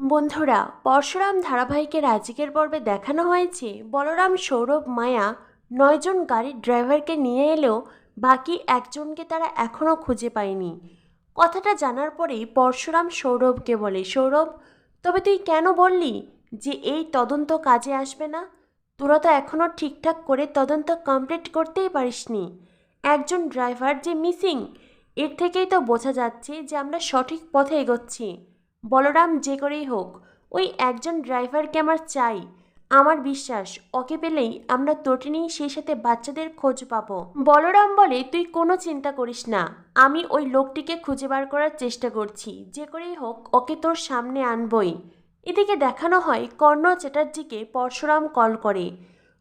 বন্ধুরা, পরশুরাম ধারাবাহিকের আজকের পর্বে দেখানো হয়েছে। বলরাম, সৌরভ, মায়া নয়জন গাড়ির ড্রাইভারকে নিয়ে এলেও বাকি একজনকে তারা এখনও খুঁজে পায়নি। কথাটা জানার পরেই পরশুরাম সৌরভকে বলে, সৌরভ, তবে তুই কেন বললি যে এই তদন্ত কাজে আসবে না? তোরা তো এখনও ঠিকঠাক করে তদন্ত কমপ্লিট করতেই পারিসনি। একজন ড্রাইভার যে মিসিং, এর থেকেই তো বোঝা যাচ্ছে যে আমরা সঠিক পথে এগোচ্ছি। বলরাম যে করেই হোক, ওই একজন ড্রাইভারকে আমার চাই। আমার বিশ্বাস, ওকে পেলেই আমরা তটিনি, সেই সাথে বাচ্চাদের খোঁজ পাবো। বলরাম বলে, তুই কোনো চিন্তা করিস না। আমি ওই লোকটিকে খুঁজে বার করার চেষ্টা করছি। যে করেই হোক, ওকে তোর সামনে আনবই। এদিকে দেখানো হয়, কর্ণ চ্যাটার্জিকে পরশুরাম কল করে।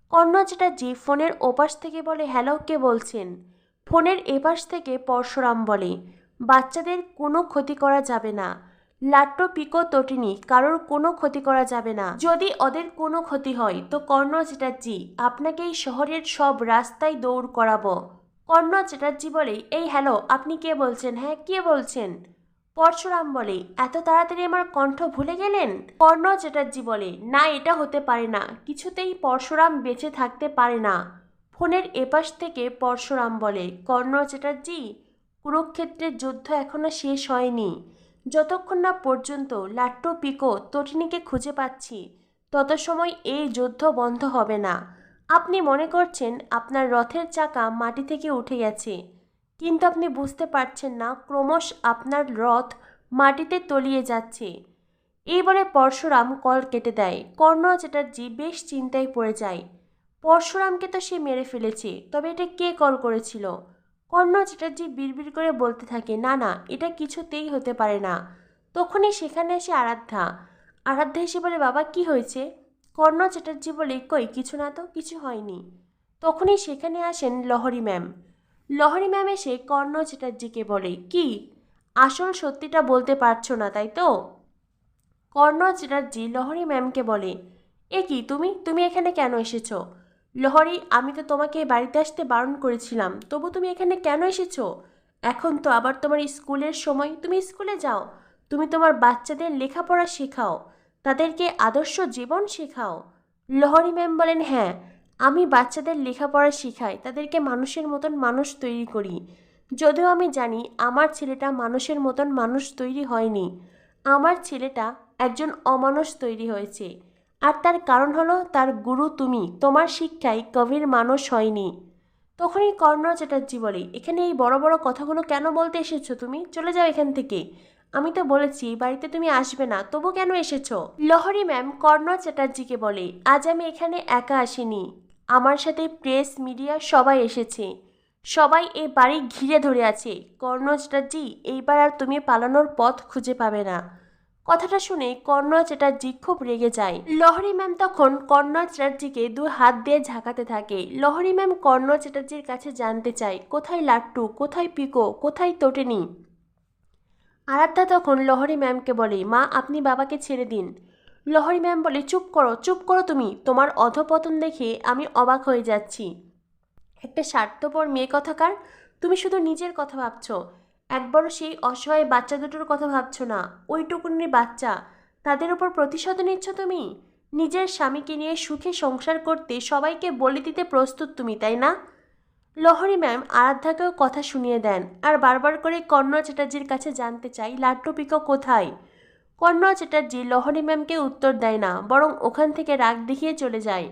কর্ণ চ্যাটার্জি ফোনের ওপাশ থেকে বলে, হ্যালো, কে বলছেন? ফোনের এপাশ থেকে পরশুরাম বলে, বাচ্চাদের কোনো ক্ষতি করা যাবে না। লাট্টো পিকো তটিনি, কারোর কোনো ক্ষতি করা যাবে না। যদি ওদের কোনো ক্ষতি হয়, তো কর্ণ চ্যাটার্জি আপনাকে এই শহরের সব রাস্তায় দৌড় করাবো। কর্ণ চ্যাটার্জি বলে, এই, হ্যালো, আপনি কে বলছেন? হ্যাঁ কে বলছেন? পরশুরাম বলে, এত তাড়াতাড়ি আমার কণ্ঠ ভুলে গেলেন? কর্ণ চ্যাটার্জি বলে, না, এটা হতে পারে না। কিছুতেই পরশুরাম বেঁচে থাকতে পারে না। ফোনের এপাশ থেকে পরশুরাম বলে, কর্ণ চ্যাটার্জি, কুরুক্ষেত্রের যুদ্ধ এখনও শেষ হয়নি। যতক্ষণ না পর্যন্ত লাট্টু পিকো তটিনীকে খুঁজে পাচ্ছি তত সময় এই যুদ্ধ বন্ধ হবে না। আপনি মনে করছেন আপনার রথের চাকা মাটি থেকে উঠে গেছে, কিন্তু আপনি বুঝতে পারছেন না ক্রমশ আপনার রথ মাটিতে তলিয়ে যাচ্ছে। এই বলে পরশুরাম কল কেটে দেয়, কর্ণ চ্যাটার্জি বেশ চিন্তায় পড়ে যায়। পরশুরামকে তো সে মেরে ফেলেছে, তবে এটা কে কল করেছিল? কর্ণ চ্যাটার্জি বিড়বিড় করে বলতে থাকে, না না, এটা কিছুতেই হতে পারে না। তখনই সেখানে এসে আরাধ্যা। আরাধ্যা এসে বলে, বাবা, কি হয়েছে? কর্ণ চ্যাটার্জি বলে, কই, কিছু না তো, কিছু হয়নি। তখনই সেখানে আসেন লহরি ম্যাম। লহরি ম্যাম এসে কর্ণ চ্যাটার্জিকে বলে, কি? আসল সত্যিটা বলতে পারছ না, তাই তো? কর্ণ চ্যাটার্জি লহরি ম্যামকে বলে, এ কি, তুমি? তুমি এখানে কেন এসেছ? লহরি, আমি তো তোমাকে বাড়িতে আসতে বারণ করেছিলাম। তবু তুমি এখানে কেন এসেছ? এখন তো আবার তোমার স্কুলের সময়। তুমি স্কুলে যাও। তুমি তোমার বাচ্চাদের লেখাপড়া শেখাও। তাদেরকে আদর্শ জীবন শেখাও। লহরি ম্যাম বলেন হ্যাঁ আমি বাচ্চাদের লেখাপড়া শেখাই। তাদেরকে মানুষের মতন মানুষ তৈরি করি। যদিও আমি জানি আমার ছেলেটা মানুষের মতন মানুষ তৈরি হয়নি। আমার ছেলেটা একজন অমানুষ তৈরি হয়েছে। আর তার কারণ হলো তার গুরু তুমি, তোমার শিক্ষায় কবির মানুষ হয়নি। তখনই কর্ণ চ্যাটার্জি বলে, এখানে এই বড় বড় কথাগুলো কেন বলতে এসেছ তুমি? চলে যাও এখান থেকে। আমি তো বলেছি, বাড়িতে তুমি আসবে না, তবু কেন এসেছ? লহরি ম্যাম কর্ণ চ্যাটার্জিকে বলে, আজ আমি এখানে একা আসিনি। আমার সাথে প্রেস, মিডিয়া সবাই এসেছে। সবাই এই বাড়ি ঘিরে ধরে আছে। কর্ণ চ্যাটার্জি, এইবার আর তুমি পালানোর পথ খুঁজে পাবে না। কথাটা শুনে কর্ণ চ্যাটার্জি খুব রেগে যায়। লহরি ম্যাম তখন কর্ণ চ্যাটার্জিকে দু হাত দিয়ে ঝাঁকাতে থাকে। লহরি ম্যাম কর্ণ চ্যাটার্জির কাছে জানতে চায়, কোথায় লাট্টু? কোথায় পিকো? কোথায় তোটেনি? আরাধ্যা তখন লহরি ম্যামকে বলে, মা, আপনি বাবাকে ছেড়ে দিন। লহরি ম্যাম বলে, চুপ করো চুপ করো তুমি। তোমার অধপতন দেখে আমি অবাক হয়ে যাচ্ছি। একটা স্বার্থপর মেয়ে কথাকার তুমি শুধু নিজের কথা ভাবছ। একবারও সেই অসহায় বাচ্চা দুটোর কথা ভাবছ না? ওইটুকুনি বাচ্চা। তাদের উপর প্রতিশোধ নিচ্ছ তুমি? নিজের স্বামীকে নিয়ে সুখে সংসার করতে সবাইকে বলে দিতে প্রস্তুত তুমি, তাই না? লহরি ম্যাম আরাধ্যাকেও কথা শুনিয়ে দেন। আর বারবার করে কর্ণ চ্যাটার্জির কাছে জানতে চাই লাট্টু পিকো কোথায়? কর্ণ চ্যাটার্জি লহরি ম্যামকে উত্তর দেয় না, বরং ওখান থেকে রাগ দেখিয়ে চলে যায়।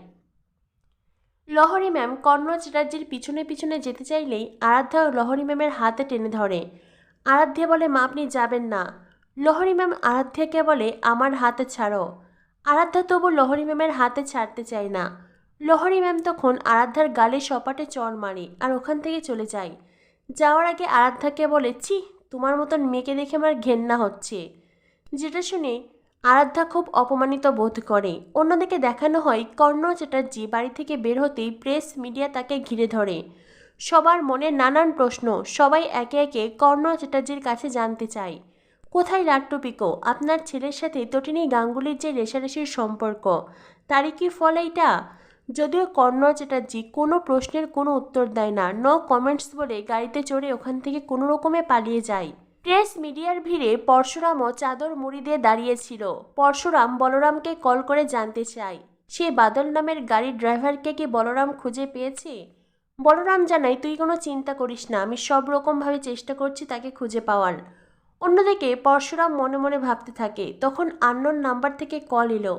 লহরি ম্যাম কর্ণ চ্যাটার্জির পিছনে পিছনে যেতে চাইলেই আরাধ্যা লহরি ম্যামের হাতে টেনে ধরে। আরাধ্যা বলে মা আপনি যাবেন না। লহরি ম্যাম আরাধ্যাকে বলে, আমার হাতে ছাড়ো। আরাধ্যা তবু লহরি ম্যামের হাতে ছাড়তে চায় না। লহরি ম্যাম তখন আরাধ্যার গালে সপাটে চর মারে আর ওখান থেকে চলে যায়। যাওয়ার আগে আরাধ্যাকে বলে, ছি, তোমার মতন মেয়েকে দেখে আমার ঘেন্না হচ্ছে। যেটা শুনে আরাধ্যা খুব অপমানিত বোধ করে। অন্যদিকে দেখানো হয়, কর্ণ চ্যাটার্জি বাড়ি থেকে বের হতেই প্রেস মিডিয়া তাকে ঘিরে ধরে। সবার মনে নানান প্রশ্ন, সবাই একে একে কর্ণ চ্যাটার্জির কাছে জানতে চায়। কোথায় লাট্টু পিকো আপনার ছেলের সাথে তটিনী গাঙ্গুলির যে রেশারেশির সম্পর্ক, তারই কি ফল এইটা? যদিও কর্ণ চ্যাটার্জি কোনো প্রশ্নের কোনো উত্তর দেয় না নো কমেন্টস বলে গাড়িতে চড়ে ওখান থেকে কোনো রকমে পালিয়ে যায়। প্রেস মিডিয়ার ভিড়ে পরশুরামও চাদর মুড়ি দিয়ে দাঁড়িয়েছিল। পরশুরাম বলরামকে কল করে জানতে চায়, সে বাদল নামের গাড়ির ড্রাইভারকে কি বলরাম খুঁজে পেয়েছে? বলরাম জানাই তুই কোনো চিন্তা করিস না, আমি সব রকমভাবে চেষ্টা করছি তাকে খুঁজে পাওয়ার। অন্যদিকে পরশুরাম মনে মনে ভাবতে থাকে, তখন আন্নোর নাম্বার থেকে কল এলো।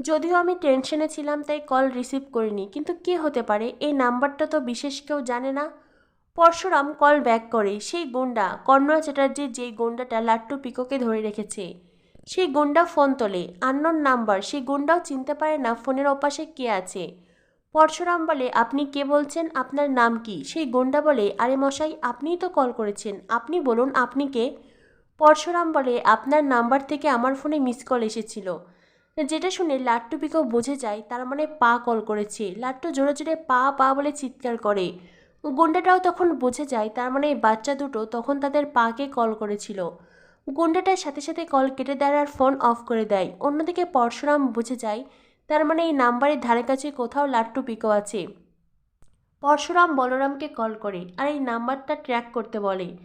যদিও আমি টেনশনে ছিলাম, তাই কল রিসিভ করিনি, কিন্তু কে হতে পারে? এই নাম্বারটা তো বিশেষ কেউ জানে না। পরশুরাম কল ব্যাক করে, সেই গুন্ডা, কর্ণা চ্যাটার্জির যেই গুন্ডাটা লাট্টু পিকোকে ধরে রেখেছে, সেই গুন্ডা ফোন তোলে, আন্নোর নাম্বার, সেই গুন্ডাও চিনতে পারে না ফোনের ওপাশে কে আছে। পরশুরাম বলে, আপনি কে বলছেন? আপনার নাম কি? সেই গুন্ডা বলে, আরে মশাই, আপনিই তো কল করেছেন। আপনি বলুন, আপনি কে? পরশুরাম বলে, আপনার নাম্বার থেকে আমার ফোনে মিস কল এসেছিল। যেটা শুনে লাট্টু পিকো বুঝে যায়, তার মানে পা কল করেছে। লাট্টু জোরে জোরে পা পা বলে চিৎকার করে। গুন্ডাটাও তখন বুঝে যায়, তার মানে বাচ্চা দুটো তখন তাদের পাকে কল করেছিল। গুন্ডাটার সাথে সাথে কল কেটে দেয় আর ফোন অফ করে দেয়। অন্যদিকে পরশুরাম বুঝে যায় তার মানে এই নাম্বারের ধারে কাছে কোথাও লাট্টু পিকো আছে। পরশুরাম বলরামকে কল করে আর এই নাম্বারটা ট্র্যাক করতে বলে।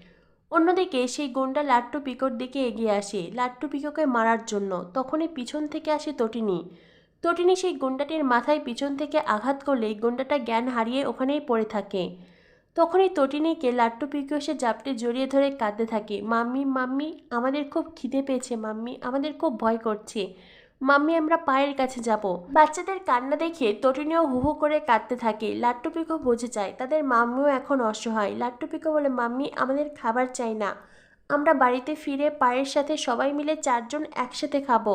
অন্যদিকে সেই গুন্ডা লাট্টু পিকোর দিকে এগিয়ে আসে লাট্টু পিকোকে মারার জন্য। তখনই পিছন থেকে আসে তটিনী। তটিনী সেই গুন্ডাটির মাথায় পিছন থেকে আঘাত করলে গুন্ডাটা জ্ঞান হারিয়ে ওখানেই পড়ে থাকে। তখনই তটিনীকে লাট্টু পিকো এসে জাপটে জড়িয়ে ধরে কাঁদতে থাকে, মাম্মি মাম্মি, আমাদের খুব খিদে পেয়েছে, মাম্মি, আমাদের খুব ভয় করছে। মাম্মি, আমরা পায়ের কাছে যাব। বাচ্চাদের কান্না দেখে তটিনীও হু হু করে কাঁদতে থাকে। লাট্টু পিকো বুঝে যায়, তাদের মাম্মিও এখন অসহায়। লাট্টু পিকো বলে, মাম্মি, আমাদের খাবার চাই না। আমরা বাড়িতে ফিরে পায়ের সাথে সবাই মিলে চারজন একসাথে খাব।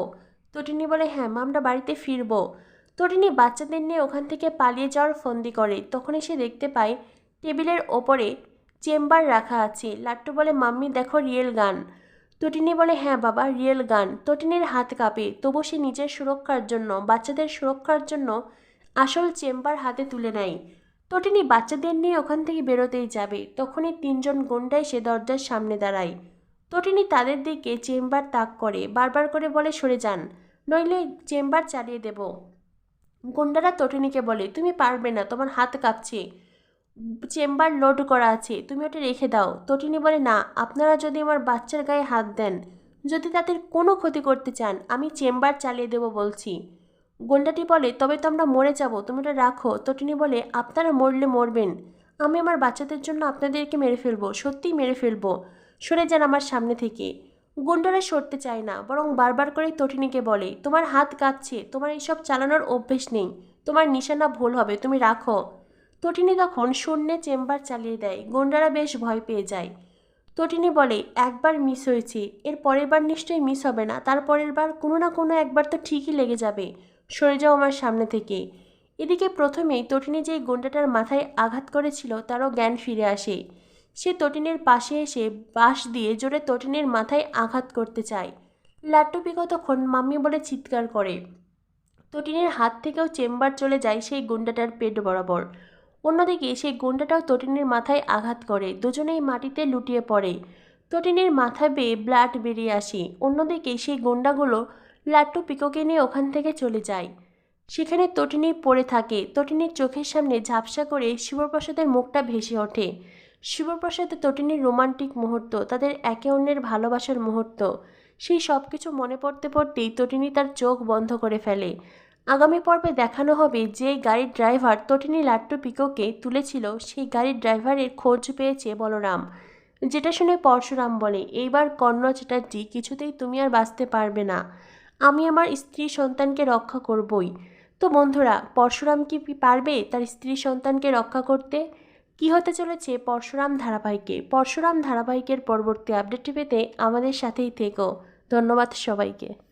তটিনী বলে হ্যাঁ মা, আমরা বাড়িতে ফিরবো। তটিনী বাচ্চাদের নিয়ে ওখান থেকে পালিয়ে যাওয়ার ফন্দি করে। তখনই সে দেখতে পায় টেবিলের ওপরে চেম্বার রাখা আছে। লাট্টু বলে, মাম্মি, দেখো রিয়েল গান। তটিনী বলে হ্যাঁ বাবা, রিয়েল গান। তটিনীর হাত কাঁপে। তবু সে নিজের সুরক্ষার জন্য, বাচ্চাদের সুরক্ষার জন্য আসল চেম্বার হাতে তুলে নেয়। তটিনী বাচ্চাদের নিয়ে ওখান থেকে বেরোতেই যাবে। তখনই তিনজন গুন্ডাই সে দরজার সামনে দাঁড়ায়। তটিনী তাদের দিকে চেম্বার তাক করে, বারবার করে বলে, সরে যান, নইলে চেম্বার চালিয়ে দেব। গুন্ডারা তটিনীকে বলে, তুমি পারবে না, তোমার হাত কাঁপছে। চেম্বার লোড করা আছে, তুমি ওটা রেখে দাও। তটিনী বলে, না, আপনারা যদি আমার বাচ্চার গায়ে হাত দেন, যদি তাদের কোনো ক্ষতি করতে চান, আমি চেম্বার চালিয়ে দেবো বলছি। গোন্ডাটি বলে, তবে তো আমরা মরে যাব, তুমি ওটা রাখো। তটিনী বলে, আপনারা মরলে মরবেন। আমি আমার বাচ্চাদের জন্য আপনাদেরকে মেরে ফেলব, সত্যিই মেরে ফেলব। সরে যান আমার সামনে থেকে। গুন্ডারা সরতে চায় না, বরং বারবার করে তটিনীকে বলে, তোমার হাত কাঁপছে, তোমার এইসব চালানোর অভ্যেস নেই। তোমার নিশানা ভুল হবে, তুমি রাখো। তটিনী তখন শূন্যে চেম্বার চালিয়ে দেয়, গুন্ডারা বেশ ভয় পেয়ে যায়। তটিনী বলে, একবার মিস হয়েছে এর পরের বার নিশ্চয়ই মিস হবে না তারপরের বার কোনো না কোনো একবার তো ঠিকই লেগে যাবে। সরে যাও আমার সামনে থেকে। এদিকে প্রথমেই তটিনী যেই গুন্ডাটার মাথায় আঘাত করেছিল, তারও জ্ঞান ফিরে আসে। সে তটিনের পাশে এসে বাঁশ দিয়ে জোরে তটিনের মাথায় আঘাত করতে চায়। লাট্টু তখন মাম্মি বলে চিৎকার করে। তটিনের হাত থেকেও চেম্বার চলে যায় সেই গুন্ডাটার পেট বরাবর। অন্যদিকে সেই গুন্ডাটাও তটিনের মাথায় আঘাত করে। দুজনেই মাটিতে লুটিয়ে পড়ে। তটিনের মাথা বেয়ে ব্লাড বেরিয়ে আসে। অন্যদিকে সেই গুন্ডাগুলো লাট্টু পিকোকে নিয়ে ওখান থেকে চলে যায়। সেখানে তটিনী পড়ে থাকে। তটিনীর চোখের সামনে ঝাপসা করে শিবপ্রসাদের মুখটা ভেসে ওঠে। শিবপ্রসাদ তটিনীর রোমান্টিক মুহূর্ত, তাদের একে অন্যের ভালোবাসার মুহূর্ত। সেই সব কিছু মনে পড়তে পড়তেই তটিনী তার চোখ বন্ধ করে ফেলে। আগামী পর্বে দেখানো হবে যে গাড়ির ড্রাইভার তটিনী লাট্টু পিকোকে তুলেছিল, সেই গাড়ির ড্রাইভারের খোঁজ পেয়েছে বলরাম। যেটা শুনে পরশুরাম বলে, এইবার কর্ণ চ্যাটার্জি, কিছুতেই তুমি আর বাঁচতে পারবে না। আমি আমার স্ত্রী সন্তানকে রক্ষা করবই। তো বন্ধুরা, পরশুরাম কি পারবে তার স্ত্রী সন্তানকে রক্ষা করতে? কি হতে চলেছে পরশুরাম ধারাবাহিকে? পরশুরাম ধারাবাহিকের পরবর্তী আপডেটটি পেতে আমাদের সাথেই থেকো। ধন্যবাদ সবাইকে।